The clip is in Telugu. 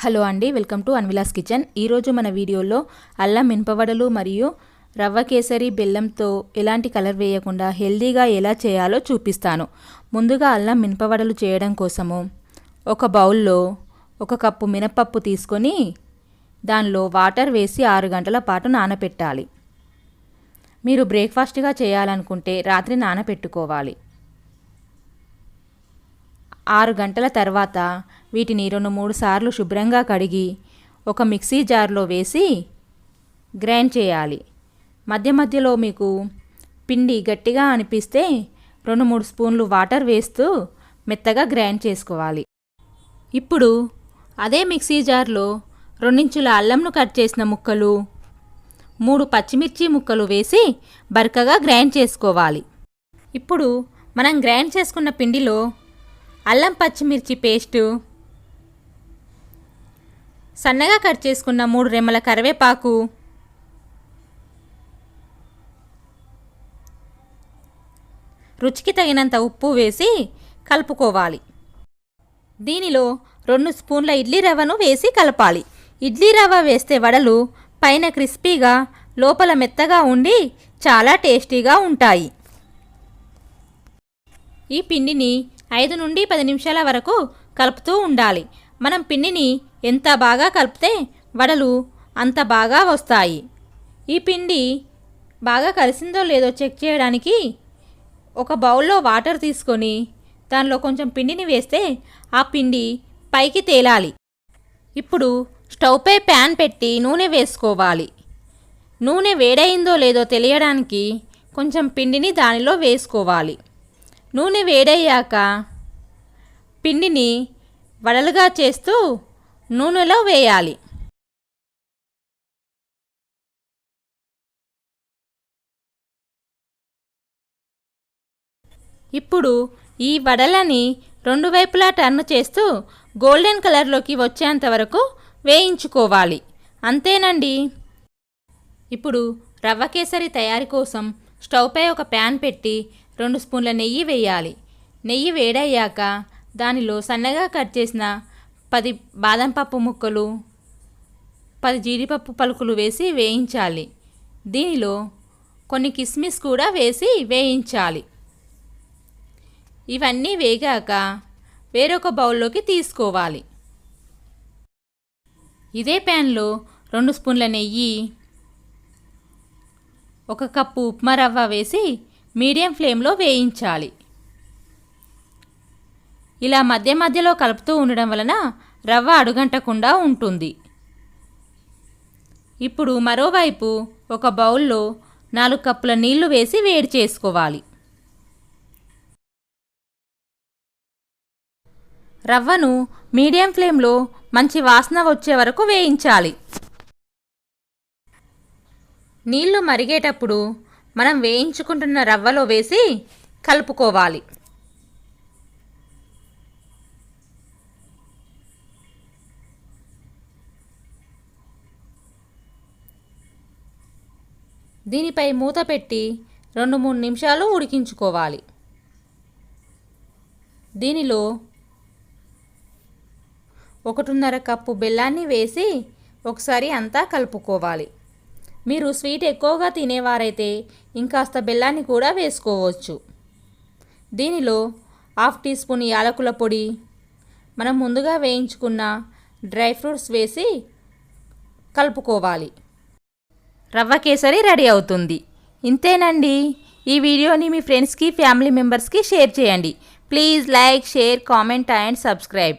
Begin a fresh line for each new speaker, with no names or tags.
హలో అండి వెల్కమ్ టు అన్విలాస్ కిచెన్. ఈరోజు మన వీడియోలో అల్లం మినపవడలు మరియు రవ్వ కేసరి బెల్లంతో ఎలాంటి కలర్ వేయకుండా హెల్దీగా ఎలా చేయాలో చూపిస్తాను. ముందుగా అల్లం మినపవడలు చేయడం కోసము ఒక బౌల్లో ఒక కప్పు మినపప్పు తీసుకొని దానిలో వాటర్ వేసి ఆరు గంటల పాటు నానపెట్టాలి. మీరు బ్రేక్ఫాస్ట్గా చేయాలనుకుంటే రాత్రి నానపెట్టుకోవాలి. ఆరు గంటల తర్వాత వీటిని రెండు మూడు సార్లు శుభ్రంగా కడిగి ఒక మిక్సీ జార్లో వేసి గ్రైండ్ చేయాలి. మధ్య మధ్యలో మీకు పిండి గట్టిగా అనిపిస్తే రెండు మూడు స్పూన్లు వాటర్ వేస్తూ మెత్తగా గ్రైండ్ చేసుకోవాలి. ఇప్పుడు అదే మిక్సీ జార్లో రెండించుల అల్లంను కట్ చేసిన ముక్కలు మూడు పచ్చిమిర్చి ముక్కలు వేసి బరకగా గ్రైండ్ చేసుకోవాలి. ఇప్పుడు మనం గ్రైండ్ చేసుకున్న పిండిలో అల్లం పచ్చిమిర్చి పేస్టు. సన్నగా కట్ చేసుకున్న మూడు రెమ్మల కరివేపాకు. రుచికి తగినంత ఉప్పు వేసి కలుపుకోవాలి. దీనిలో రెండు స్పూన్ల ఇడ్లీ రవ్వను వేసి కలపాలి. ఇడ్లీ రవ్వ వేస్తే వడలు పైన క్రిస్పీగా లోపల మెత్తగా ఉండి చాలా టేస్టీగా ఉంటాయి. ఈ పిండిని ఐదు నుండి పది నిమిషాల వరకు కలుపుతూ ఉండాలి. మనం పిండిని ఎంత బాగా కలిపితే వడలు అంత బాగా వస్తాయి. ఈ పిండి బాగా కలిసిందో లేదో చెక్ చేయడానికి ఒక బౌల్లో వాటర్ తీసుకొని దానిలో కొంచెం పిండిని వేస్తే ఆ పిండి పైకి తేలాలి. ఇప్పుడు స్టవ్పై ప్యాన్ పెట్టి నూనె వేసుకోవాలి. నూనె వేడైందో లేదో తెలియడానికి కొంచెం పిండిని దానిలో వేసుకోవాలి. నూనె వేడయ్యాక పిండిని వడలుగా చేస్తూ నూనెలో వేయాలి. ఇప్పుడు ఈ వడలని రెండు వైపులా టర్న్ చేస్తూ గోల్డెన్ కలర్లోకి వచ్చేంత వరకు వేయించుకోవాలి. అంతేనండి. ఇప్పుడు రవ్వ కేసరి తయారీ కోసం స్టవ్పై ఒక ప్యాన్ పెట్టి రెండు స్పూన్ల నెయ్యి వేయాలి. నెయ్యి వేడయ్యాక దానిలో సన్నగా కట్ చేసిన పది బాదం పప్పు ముక్కలు పది జీడిపప్పు పలుకులు వేసి వేయించాలి. దీనిలో కొన్ని కిస్మిస్ కూడా వేసి వేయించాలి. ఇవన్నీ వేగాక వేరొక బౌల్లోకి తీసుకోవాలి. ఇదే ప్యాన్లో రెండు స్పూన్ల నెయ్యి ఒక కప్పు ఉప్మా రవ్వ వేసి మీడియం ఫ్లేమ్లో వేయించాలి. ఇలా మధ్య మధ్యలో కలుపుతూ ఉండడం వలన రవ్వ అడుగంటకుండా ఉంటుంది. ఇప్పుడు మరోవైపు ఒక బౌల్లో నాలుగు కప్పుల నీళ్ళు వేసి వేడి చేసుకోవాలి. రవ్వను మీడియం ఫ్లేమ్లో మంచి వాసన వచ్చే వరకు వేయించాలి. నీళ్ళు మరిగేటప్పుడు మనం వేయించుకుంటున్న రవ్వలో వేసి కలుపుకోవాలి. దీనిపై మూత పెట్టి రెండు మూడు నిమిషాలు ఉడికించుకోవాలి. దీనిలో ఒకటిన్నర కప్పు బెల్లాన్ని వేసి ఒకసారి అంతా కలుపుకోవాలి. మీరు స్వీట్ ఎక్కువగా తినేవారైతే ఇంకాస్త బెల్లాన్ని కూడా వేసుకోవచ్చు. దీనిలో హాఫ్ టీ స్పూన్ యాలకుల పొడి మనం ముందుగా వేయించుకున్న డ్రై ఫ్రూట్స్ వేసి కలుపుకోవాలి. రవ్వ కేసరి రెడీ అవుతుంది. ఇంతేనండి. ఈ వీడియోని మీ ఫ్రెండ్స్కి ఫ్యామిలీ మెంబర్స్కి షేర్ చేయండి. Please like share comment and subscribe.